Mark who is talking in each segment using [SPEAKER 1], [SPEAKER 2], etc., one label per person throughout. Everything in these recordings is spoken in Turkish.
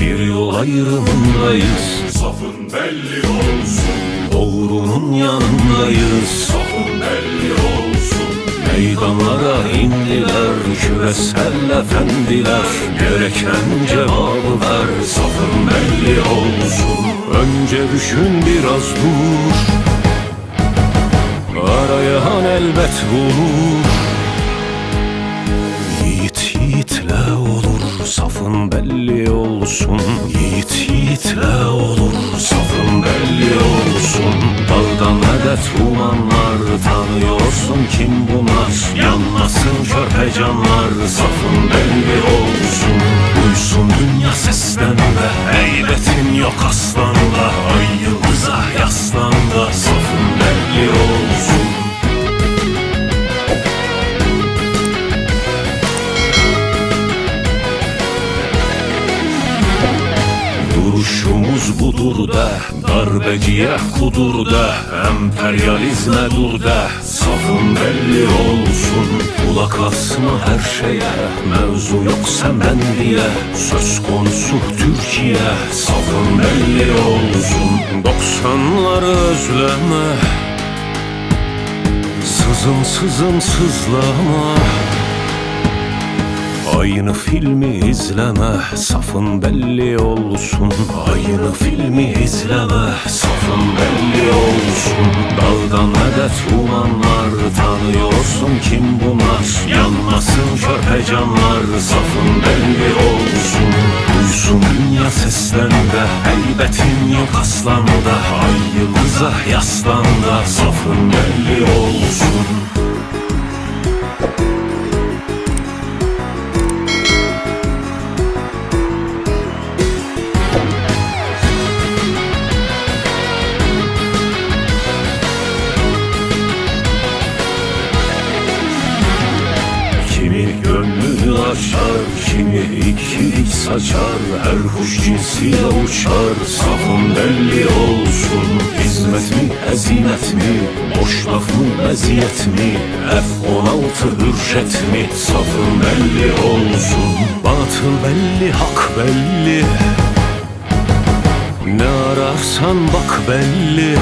[SPEAKER 1] Bir yol ayrımındayız.
[SPEAKER 2] Safın belli olsun,
[SPEAKER 1] Doğrunun yanındayız.
[SPEAKER 2] Safın belli olsun.
[SPEAKER 1] Meydanlara indiler küresel efendiler. Gereken cevabı ver
[SPEAKER 2] Safın belli olsun,
[SPEAKER 1] Önce düşün biraz dur. Arayan elbet bulur. Yiğit yiğitle olur Safın belli olsun. Yiğit yiğitle olur. Safın belli olsun. Dağdan medet umanlar Tanıyorsun kim bunlar? Yanmasın körpe canlar Safın belli olsun. Duysun dünya seslende Heybetin yok aslanda Duruşumuz budur da Darbeciye kudur da Emperyalizme dur da Safın belli olsun. Kulak asma her şeye Mevzu yok sen diye. Söz konusu Türkiye Safın belli olsun. Doksanları özleme Sızım sızım sızlama Aynı filmi izleme, safın belli olsun. Aynı filmi izleme, safın belli olsun. Dağdan medet umanlar, tanıyorsun kim bunlar? Yanmasın körpe canlar, safın belli olsun. Duysun dünya seslende, heybetin yok aslanda Ay yıldıza yaslanda, safın belli olsun açar, kimi ikilik saçar Her kuş cinsiyle uçar, safın belli olsun Hizmet mi, ezinet mi, boş laf mı, meziyet mi F-16 hürjet mi, safın belli olsun Batıl belli, hak belli. Ne ararsan bak belli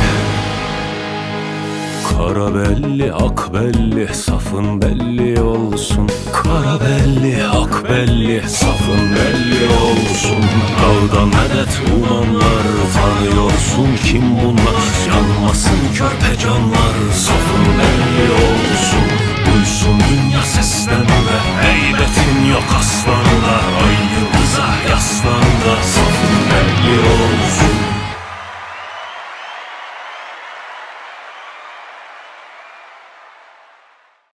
[SPEAKER 1] Kara belli, ak belli, safın belli olsun. Kara belli, ak belli, safın belli olsun. Dağdan medet umanlar, tanıyorsun kim bunlar? Yanmasın körpe canlar, safın belli olsun. Duysun dünya seslende, heybetin yok aslanda Ay yıldıza yaslanda, safın belli olsun